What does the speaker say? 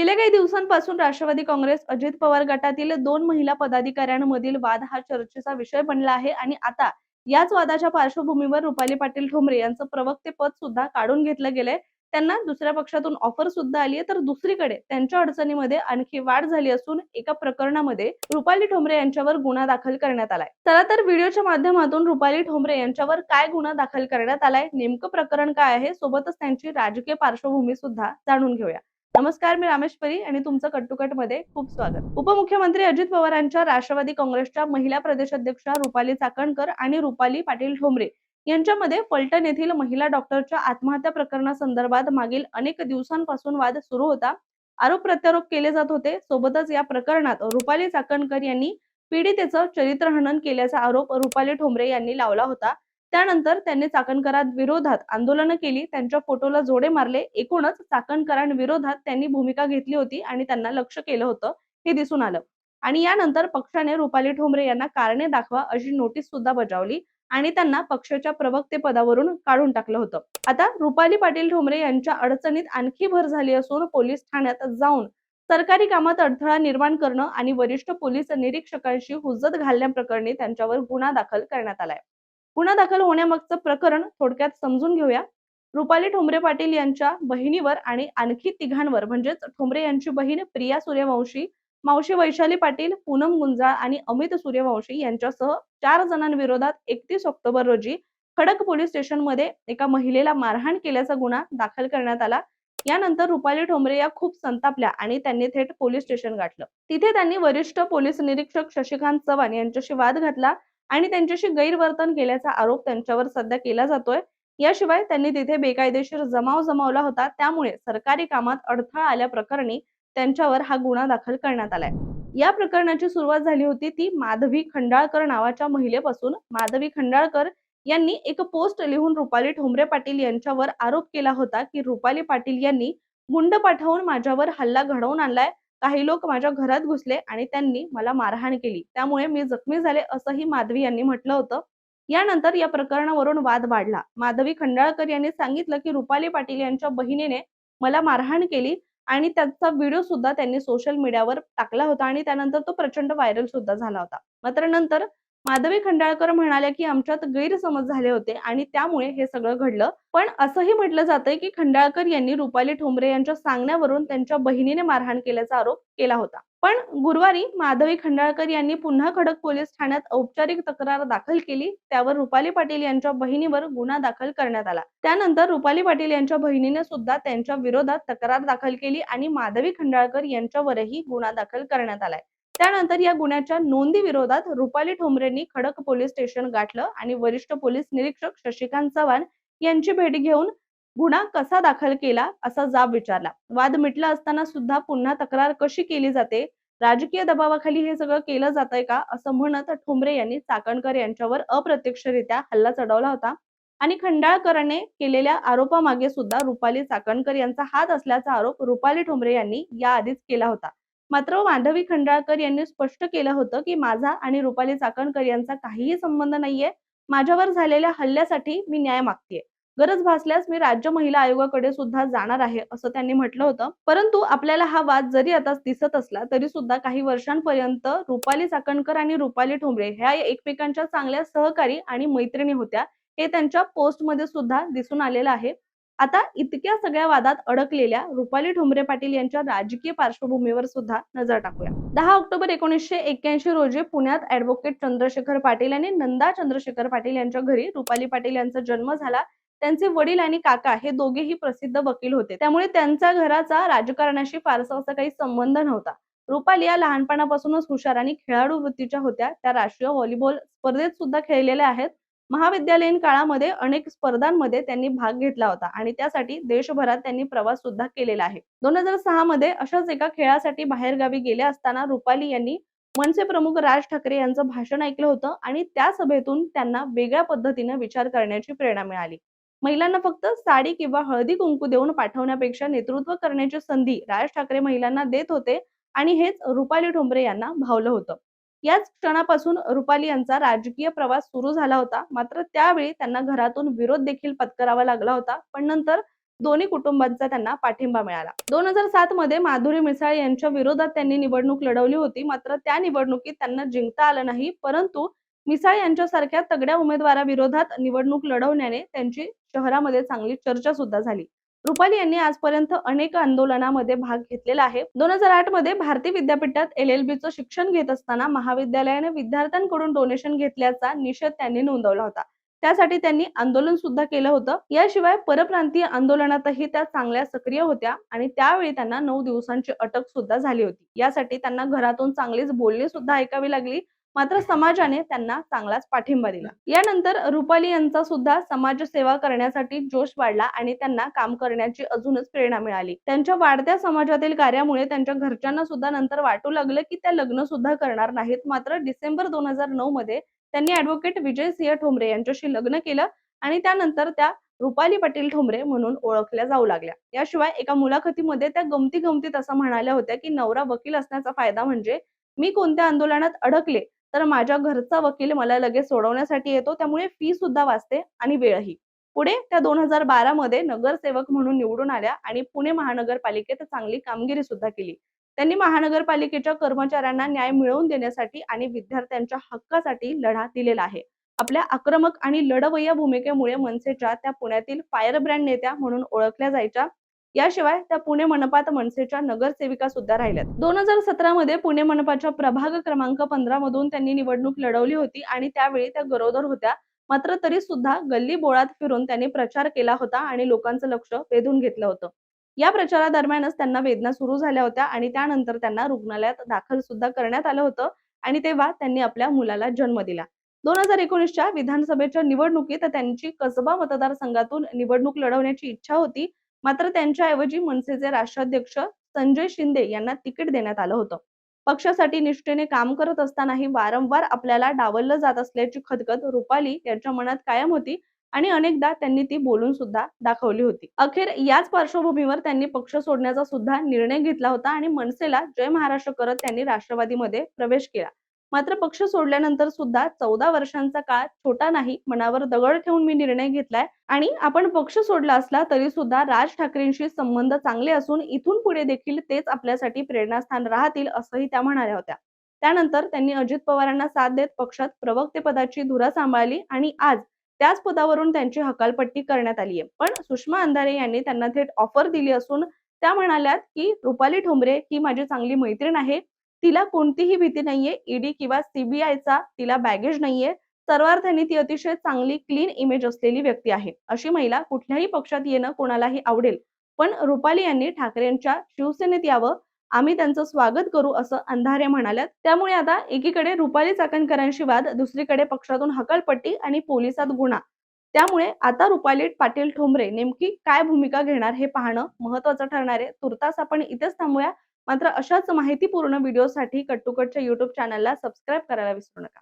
गेल्या काही दिवसांपासून राष्ट्रवादी काँग्रेस अजित पवार गटातील दोन महिला पदाधिकाऱ्यांमधील वाद हा चर्चेचा विषय बनला आहे आणि आता याच वादाच्या पार्श्वभूमीवर रुपाली पाटील ठोंबरे यांचं प्रवक्ते पद सुद्धा काढून घेतलं गेलंय. त्यांना दुसऱ्या पक्षातून ऑफर सुद्धा आली आहे. तर दुसरीकडे त्यांच्या अडचणीमध्ये आणखी वाढ झाली असून एका प्रकरणामध्ये रुपाली ठोंबरे यांच्यावर गुन्हा दाखल करण्यात आलाय. चला तर व्हिडिओच्या माध्यमातून रुपाली ठोंबरे यांच्यावर काय गुन्हा दाखल करण्यात आलाय नेमकं प्रकरण काय आहे सोबतच त्यांची राजकीय पार्श्वभूमी सुद्धा जाणून घेऊया. नमस्कार मी रामेश्वरी आणि तुमचं कट्टुकटमध्ये खूप स्वागत. उपमुख्यमंत्री अजित पवारांच्या राष्ट्रवादी काँग्रेसच्या महिला प्रदेशाध्यक्षा रुपाली चाकणकर आणि रुपाली पाटील ठोंबरे यांच्यामध्ये फलटण येथील महिला डॉक्टरच्या आत्महत्या प्रकरणासंदर्भात मागील अनेक दिवसांपासून वाद सुरू होता. आरोप प्रत्यारोप केले जात होते. सोबतच या प्रकरणात रुपाली चाकणकर यांनी पीडितेचं चरित्रहनन केल्याचा आरोप रुपाली ठोंबरे यांनी लावला होता. त्यानंतर त्यांनी चाकणकरात विरोधात आंदोलनं केली. त्यांच्या फोटोला जोडे मारले. एकूणच चाकणकरांविरोधात त्यांनी भूमिका घेतली होती आणि त्यांना लक्ष केलं होतं हे दिसून आलं. आणि यानंतर पक्षाने रुपाली ठोंबरे यांना कारणे दाखवा अशी नोटीस सुद्धा बजावली आणि त्यांना पक्षाच्या प्रवक्ते पदावरून काढून टाकलं होतं. आता रुपाली पाटील ठोंबरे यांच्या अडचणीत आणखी भर झाली असून पोलीस ठाण्यात जाऊन सरकारी कामात अडथळा निर्माण करणं आणि वरिष्ठ पोलीस निरीक्षकांशी हुज्जत घालण्याप्रकरणी त्यांच्यावर गुन्हा दाखल करण्यात आलाय. गुन्हा दाखल होण्यामागचं प्रकरण थोडक्यात समजून घेऊया. रुपाली ठोंबरे पाटील यांच्या बहिणीवर आणि आणखी तिघांवर म्हणजेच ठोंबरे यांची बहीण प्रिया सूर्यवंशी मावशी वैशाली पाटील पूनम गुंजाळ आणि अमित सूर्यवंशी यांच्यासह चार जणांविरोधात एकतीस ऑक्टोबर रोजी खडक पोलीस स्टेशनमध्ये एका महिलेला मारहाण केल्याचा गुन्हा दाखल करण्यात आला. यानंतर रुपाली ठोंबरे या खूप संतापल्या आणि त्यांनी थेट पोलीस स्टेशन गाठलं. तिथे त्यांनी वरिष्ठ पोलीस निरीक्षक शशिकांत चव्हाण यांच्याशी वाद घातला. आणि त्यांच्याशी गैरवर्तन केल्याचा आरोप त्यांच्यावर सध्या केला जातोय. याशिवाय त्यांनी तिथे बेकायदेशीर जमाव जमावला होता. त्यामुळे सरकारी कामात अडथळा आल्या प्रकरणी त्यांच्यावर हा गुन्हा दाखल करण्यात आलाय. या प्रकरणाची सुरुवात झाली होती ती माधवी खंडाळकर नावाच्या महिलेपासून. माधवी खंडाळकर यांनी एक पोस्ट लिहून रुपाली ठोंबरे पाटील यांच्यावर आरोप केला होता की रुपाली पाटील यांनी गुंड पाठवून माझ्यावर हल्ला घडवून आणलाय. काही लोक माझ्या घरात घुसले आणि त्यांनी मला मारहाण केली. त्यामुळे मी जखमी झाले असंही माधवी यांनी म्हटलं होतं. यानंतर या प्रकरणावरून वाद वाढला. माधवी खंडाळकर यांनी सांगितलं की रुपाली पाटील यांच्या बहिणीने मला मारहाण केली आणि त्याचा व्हिडिओ सुद्धा त्यांनी सोशल मीडियावर टाकला होता आणि त्यानंतर तो प्रचंड व्हायरल सुद्धा झाला होता. मात्र नंतर माधवी खंडाळकर म्हणाल्या की आमच्यात गैरसमज झाले होते आणि त्यामुळे हे सगळं घडलं. पण असंही म्हटलं जातंय की खंडाळकर यांनी रुपाली ठोंबरे यांच्या सांगण्यावरून त्यांच्या बहिणीने मारहाण केल्याचा आरोप केला होता. पण गुरुवारी माधवी खंडाळकर यांनी पुन्हा खडक पोलीस ठाण्यात औपचारिक तक्रार दाखल केली. त्यावर रुपाली पाटील यांच्या बहिणीवर गुन्हा दाखल करण्यात आला. त्यानंतर रुपाली पाटील यांच्या बहिणीने सुद्धा त्यांच्या विरोधात तक्रार दाखल केली आणि माधवी खंडाळकर यांच्यावरही गुन्हा दाखल करण्यात आलाय. त्यानंतर या गुन्ह्याच्या नोंदी विरोधात रुपाली ठोंबरेंनी खडक पोलीस स्टेशन गाठलं आणि वरिष्ठ पोलीस निरीक्षक शशिकांत चव्हाण यांची भेट घेऊन गुन्हा कसा दाखल केला असा जाब विचारला. वाद मिटला असताना सुद्धा पुन्हा तक्रार कशी केली जाते? राजकीय दबावाखाली हे सगळं केलं जातंय का? असं म्हणत ठोंबरे यांनी चाकणकर यांच्यावर अप्रत्यक्षरित्या हल्ला चढवला होता आणि खंडाळकरांनी केलेल्या आरोपामागे सुद्धा रुपाली चाकणकर यांचा हात असल्याचा आरोप रुपाली ठोंबरे यांनी याआधीच केला होता. मात्र मांडवी खंडाळकर यांनी स्पष्ट केलं होतं की माझा आणि रुपाली चाकणकर यांचा काहीही संबंध नाहीये. माझ्यावर झालेल्या हल्ल्यासाठी मी न्याय मागतेय. गरज भासल्यास मी राज्य महिला आयोगाकडे सुद्धा जाणार आहे असं त्यांनी म्हटलं होतं. परंतु आपल्याला हा वाद जरी आता दिसत असला तरी सुद्धा काही वर्षांपर्यंत रुपाली चाकणकर आणि रुपाली ठोंबरे ह्या एकमेकांच्या चांगल्या सहकारी आणि मैत्रिणी होत्या हे त्यांच्या पोस्टमध्ये सुद्धा दिसून आलेलं आहे. आता इतक्या सगळ्या वादात अडकलेल्या रुपाली ठोंबरे पाटील यांच्या राजकीय पार्श्वभूमीवर सुद्धा नजर टाकूया. दहा ऑक्टोबर एकोणीसशे एक्क्याऐंशी रोजी पुण्यात ऍडव्होकेट चंद्रशेखर पाटील आणि नंदा चंद्रशेखर पाटील यांच्या घरी रुपाली पाटील यांचा जन्म झाला. त्यांचे वडील आणि काका हे दोघेही प्रसिद्ध वकील होते. त्यामुळे त्यांचा घराचा राजकारणाशी फारसा असा काही संबंध नव्हता. रुपाली या लहानपणापासूनच हुशार आणि खेळाडू वृत्तीच्या होत्या. त्या राष्ट्रीय व्हॉलीबॉल स्पर्धेत सुद्धा खेळलेल्या आहेत. महाविद्यालयीन काळामध्ये अनेक स्पर्धांमध्ये त्यांनी भाग घेतला होता आणि त्यासाठी देशभरात त्यांनी प्रवास सुद्धा केलेला आहे. दोन हजार सहा मध्ये अशाच एका खेळासाठी बाहेरगावी गेले असताना रुपाली यांनी मनसे प्रमुख राज ठाकरे यांचं भाषण ऐकलं होतं आणि त्या सभेतून त्यांना वेगळ्या पद्धतीने विचार करण्याची प्रेरणा मिळाली. महिलांना फक्त साडी किंवा हळदी कुंकू देऊन पाठवण्यापेक्षा नेतृत्व करण्याची संधी राज ठाकरे महिलांना देत होते आणि हेच रुपाली ठोंबरे यांना भावलं होतं. याच क्षणापासून रुपाली यांचा राजकीय प्रवास सुरू झाला होता. मात्र त्यावेळी त्यांना घरातून विरोध देखील पत्करावा लागला होता. पण नंतर दोन्ही कुटुंबांचा त्यांना पाठिंबा मिळाला. दोन हजार सात मध्ये माधुरी मिसाळ यांच्या विरोधात त्यांनी निवडणूक लढवली होती. मात्र त्या निवडणुकीत त्यांना जिंकता आलं नाही. परंतु मिसाळ यांच्यासारख्या तगड्या उमेदवाराविरोधात निवडणूक लढवण्याने त्यांची शहरामध्ये चांगली चर्चा सुद्धा झाली. रुपाली यांनी आजपर्यंत अनेक आंदोलनामध्ये भाग घेतलेला आहे. दोन हजार आठमध्ये भारतीय विद्यापीठात एल एल बीचं शिक्षण घेत असताना महाविद्यालयाने विद्यार्थ्यांकडून डोनेशन घेतल्याचा निषेध त्यांनी नोंदवला होता. त्यासाठी त्यांनी आंदोलन सुद्धा केलं होतं. याशिवाय परप्रांतीय आंदोलनातही त्या चांगल्या सक्रिय होत्या आणि त्यावेळी त्यांना नऊ दिवसांची अटक सुद्धा झाली होती. यासाठी त्यांना घरातून चांगलीच बोलणी सुद्धा ऐकावी लागली. मात्र समाजाने त्यांना चांगलाच पाठिंबा दिला. यानंतर रुपाली यांचा सुद्धा समाजसेवा करण्यासाठी जोश वाढला आणि त्यांना काम करण्याची अजूनच प्रेरणा मिळाली. त्यांच्या वाढत्या समाजातील कार्यामुळे त्यांच्या घरच्यांना सुद्धा नंतर वाटू लागलं की त्या लग्न सुद्धा करणार नाहीत. मात्र डिसेंबर दोन हजार नऊ मध्ये त्यांनी ऍडव्होकेट विजय सिंह ठोंबरे यांच्याशी लग्न केलं आणि त्यानंतर त्या रुपाली पाटील ठोंबरे म्हणून ओळखल्या जाऊ लागल्या. याशिवाय एका मुलाखतीमध्ये त्या गमती गमतीत असं म्हणाल्या होत्या की नवरा वकील असण्याचा फायदा म्हणजे मी कोणत्या आंदोलनात अडकले तर माझ्या घरचा वकील मला लगेच सोडवण्यासाठी येतो. त्यामुळे फी सुद्धा वाचते आणि वेळही. पुढे त्या दोन हजार बारा मध्ये नगरसेवक म्हणून निवडून आल्या आणि पुणे महानगरपालिकेत चांगली कामगिरी सुद्धा केली. त्यांनी महानगरपालिकेच्या कर्मचाऱ्यांना न्याय मिळवून देण्यासाठी आणि विद्यार्थ्यांच्या हक्कासाठी लढा दिलेला आहे. आपल्या आक्रमक आणि लढवय्या भूमिकेमुळे मनसेच्या त्या पुण्यातील फायर ब्रँड नेत्या म्हणून ओळखल्या जायच्या. याशिवाय त्या पुणे मनपात मनसेच्या नगरसेविका सुद्धा राहिल्यात. दोन हजार सतरा मध्ये पुणे मनपाच्या प्रभाग क्रमांक पंधरा मधून त्यांनी निवडणूक लढवली होती आणि त्यावेळी त्या गरोदर होत्या. मात्र तरी सुद्धा गल्ली बोळात फिरून त्यांनी प्रचार केला होता आणि लोकांचं लक्ष वेधून घेतलं होतं. या प्रचारादरम्यानच त्यांना वेदना सुरू झाल्या होत्या आणि त्यानंतर त्यांना रुग्णालयात दाखल सुद्धा करण्यात आलं होतं आणि तेव्हा त्यांनी आपल्या मुलाला जन्म दिला. दोन हजार एकोणीसच्या विधानसभेच्या निवडणुकीत त्यांची कसबा मतदारसंघातून निवडणूक लढवण्याची इच्छा होती मात्र त्यांच्याऐवजी मनसेचे राष्ट्राध्यक्ष संजय शिंदे यांना तिकीट देण्यात आलं होतं. पक्षासाठी निष्ठेने काम करत असतानाही वारंवार आपल्याला डावललं जात असल्याची खदखद रुपाली यांच्या मनात कायम होती आणि अनेकदा त्यांनी ती बोलून सुद्धा दाखवली होती. अखेर याच पार्श्वभूमीवर त्यांनी पक्ष सोडण्याचा सुद्धा निर्णय घेतला होता आणि मनसेला जय महाराष्ट्र करत त्यांनी राष्ट्रवादीमध्ये प्रवेश केला. मात्र पक्ष सोडल्यानंतर सुद्धा चौदा वर्षांचा काळ छोटा नाही मनावर दगड ठेवून मी निर्णय घेतलाय. आणि आपण पक्ष सोडला असला तरी सुद्धा राज ठाकरेंशी संबंध चांगले असून इथून पुढे देखील तेच आपल्यासाठी प्रेरणास्थान राहतील असंही त्या म्हणाल्या होत्या. त्यानंतर त्यांनी अजित पवारांना साथ देत पक्षात प्रवक्तेपदाची धुरा सांभाळली आणि आज त्याच पदावरून त्यांची हकालपट्टी करण्यात आली आहे. पण सुषमा अंधारे यांनी त्यांना थेट ऑफर दिली असून त्या म्हणाल्यात की रुपाली ठोंबरे ही माझी चांगली मैत्रीण आहे. तिला कोणतीही भीती नाहीये. ईडी किंवा सीबीआयचा तिला बॅगेज नाहीये. सर्वार्थाने ती अतिशय चांगली क्लीन इमेज असलेली व्यक्ती आहे. अशी महिला कुठल्याही पक्षात येणं कोणालाही आवडेल. पण रुपाली यांनी ठाकरेंच्या शिवसेनेत यावं. आम्ही त्यांचं स्वागत करू असं अंधारे म्हणाल्यात. त्यामुळे आता एकीकडे रुपाली चाकणकरांशी वाद दुसरीकडे पक्षातून हकालपट्टी आणि पोलिसात गुन्हा. त्यामुळे आता रुपाली पाटील ठोंबरे नेमकी काय भूमिका घेणार हे पाहणं महत्वाचं ठरणार आहे. तुर्तास आपण इथेच थांबूया. मात्र अशाच माहितीपूर्ण व्हिडिओसाठी कट्टुकटच्या युट्यूब चॅनलला सबस्क्राईब करायला विसरू नका.